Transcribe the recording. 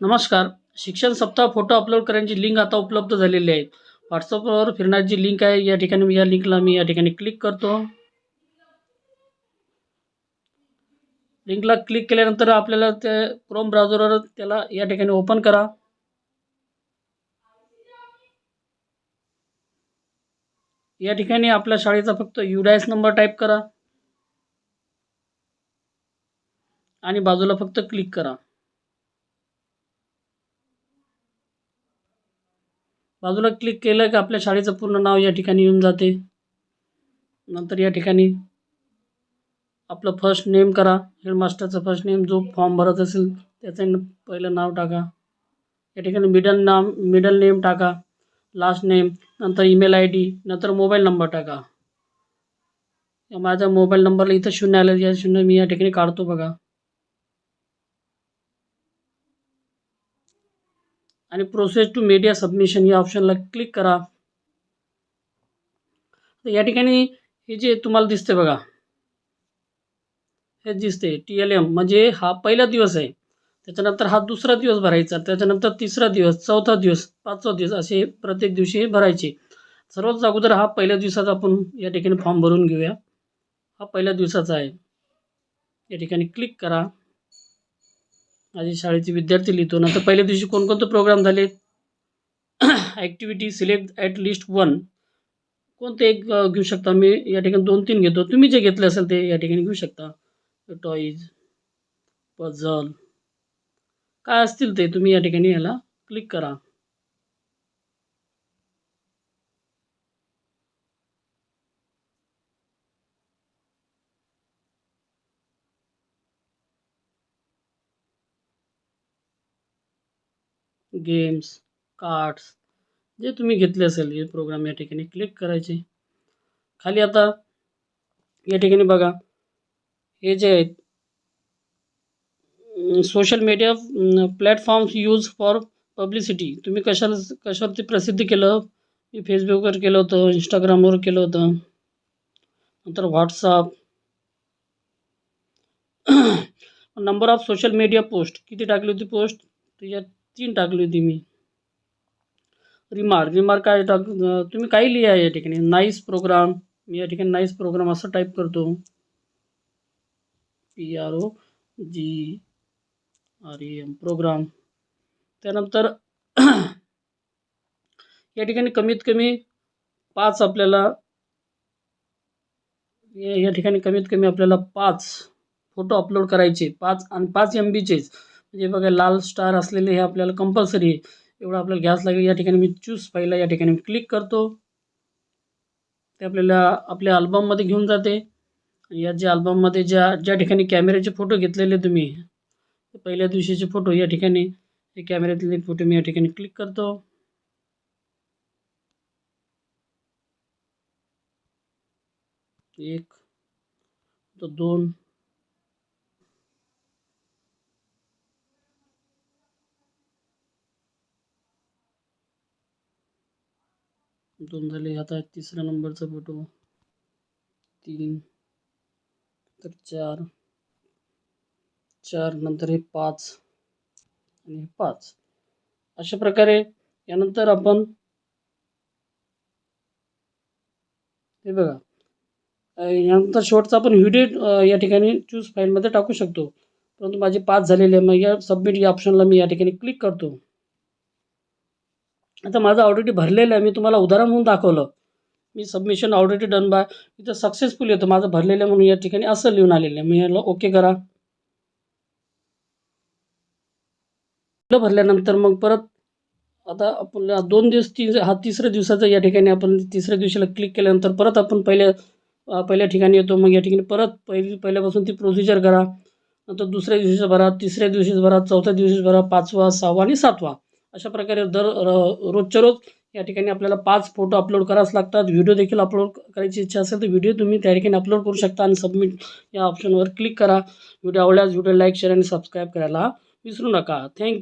नमस्कार. शिक्षण सप्ताह फोटो अपलोड करण्याची लिंक आता उपलब्ध झालेली आहे. व्हॉट्सअपवर फिरण्याची लिंक आहे या ठिकाणी मी या लिंकला मी या ठिकाणी क्लिक करतो. लिंकला क्लिक केल्यानंतर आपल्याला ते क्रोम ब्राउझरवर त्याला या ठिकाणी ओपन करा. या ठिकाणी आपल्या शाळेचा फक्त युडायस नंबर टाईप करा. आणि बाजूला फक्त क्लिक करा. बाजूला क्लिक केलं की आपल्या शाळेचं पूर्ण नाव या ठिकाणी येऊन जाते. नंतर या ठिकाणी आपलं फर्स्ट नेम करा. हेडमास्टरचं फर्स्ट नेम जो फॉर्म भरत असेल त्याचं पहिलं नाव टाका. या ठिकाणी मिडल नाम मिडल नेम टाका. लास्ट नेम नंतर ईमेल आय डी नंतर मोबाईल नंबर टाका. या मोबाईल नंबरला इथं शून्य आलं या शून्य मी या ठिकाणी काढतो बघा. आणि प्रोसेस टू मीडिया सबमिशन या ऑप्शनला क्लिक करा. तर या ठिकाणी हे जे तुम्हाला दिसते बघा हे दिसते टी एल एम म्हणजे हा पहिला दिवस आहे. त्याच्यानंतर हा दुसरा दिवस भरायचा. त्याच्यानंतर तिसरा दिवस चौथा दिवस पाचवा दिवस असे प्रत्येक दिवशी भरायचे. सर्वात अगोदर हा पहिल्या दिवसाचा आपण या ठिकाणी फॉर्म भरून घेऊया. हा पहिल्या दिवसाचा आहे. या ठिकाणी क्लिक करा. माझी शाळेचे विद्यार्थी लिहितो. नंतर पहिल्या दिवशी कोणकोणते प्रोग्राम झाले? Activity select at least one कोणते एक घेऊ शकता? मी या ठिकाणी दोन तीन घेतो. तुम्ही जे घेतले असेल ते या ठिकाणी घेऊ शकता. टॉईज पझल काय असतील ते तुम्ही या ठिकाणी याला क्लिक करा. गेम्स कार्ड्स जे तुम्ही घेतले असेल हे प्रोग्राम या ठिकाणी क्लिक करायचे. खाली आता या ठिकाणी बघा. हे जे आहेत social media platforms use for publicity तुम्ही कशाला कशावरती प्रसिद्ध केलं? मी फेसबुकवर केलं होतं इंस्टाग्रामवर केलं होतं. नंतर WhatsApp number off social media post किती टाकली होती पोस्ट त्याच्यात तीन टाकली होती मी. रिमार्क रिमार्क काय टाक तुम्ही काही लिहा या ठिकाणी. नाईस प्रोग्राम मी या ठिकाणी नाईस प्रोग्राम असं टाईप करतो. P R O G R A M program त्यानंतर या ठिकाणी कमीत कमी पाच आपल्याला या या ठिकाणी कमीत कमी आपल्याला पाच फोटो अपलोड करायचे. पाच आणि पाच एम बीचेच म्हणजे बघा लाल स्टार असलेले हे आपल्याला कंपल्सरी आहे. एवढं आपल्याला घ्यास लागेल. या ठिकाणी मी चूज फाईलला या ठिकाणी क्लिक करतो. ते आपल्याला आपल्या अल्बममध्ये घेऊन जाते. आणि या ज्या अल्बममध्ये ज्या ज्या ठिकाणी कॅमेऱ्याचे फोटो घेतलेले तुम्ही ते पहिल्या दिवशीचे फोटो या ठिकाणी हे कॅमेऱ्यातले फोटो मी या ठिकाणी क्लिक करतो. एक तो दोन दोन झाले. आता तिसऱ्या नंबरचा फोटो तीन तर चार. चार नंतर हे पाच आणि हे पाच. अशा प्रकारे यानंतर आपण हे बघा. यानंतर शेवटचा आपण व्हिडिओ या ठिकाणी चूज फाईलमध्ये टाकू शकतो. परंतु माझे पाच झालेले आहे. मग या सबमिट या ऑप्शनला मी या ठिकाणी क्लिक करतो. आता माझं ऑलरेडी भरलेलं आहे. मी तुम्हाला उदाहरण म्हणून दाखवलं. मी सबमिशन ऑलरेडी डन बाय इथं सक्सेसफुल येतं. माझं भरलेलं आहे म्हणून या ठिकाणी असं लिहून आलेलं आहे. मी याला ओके करा. भरल्यानंतर मग परत आता आपण दोन दिवस तीन हा तिसऱ्या दिवसाचा या ठिकाणी आपण तिसऱ्या दिवशीला क्लिक केल्यानंतर परत आपण पहिल्या पहिल्या ठिकाणी येतो. मग या ठिकाणी परत पहिली पहिल्यापासून ती प्रोसिजर करा. नंतर दुसऱ्या दिवशीचं भरा तिसऱ्या दिवशीच भरा चौथ्या दिवशीच भरा पाचवा सहावा आणि सातवा. अशा प्रकारे दर र- रोजच्या रोज या ठिकाणी आपल्याला पाच फोटो अपलोड करावेच लागतात. व्हिडिओ देखील अपलोड करायची इच्छा असेल तर व्हिडिओ तुम्ही त्या ठिकाणी अपलोड करू शकता आणि सबमिट या ऑप्शनवर क्लिक करा. व्हिडिओ आवडल्यास व्हिडिओ लाईक शेअर आणि सबस्क्राईब करायला विसरू नका. थँक्यू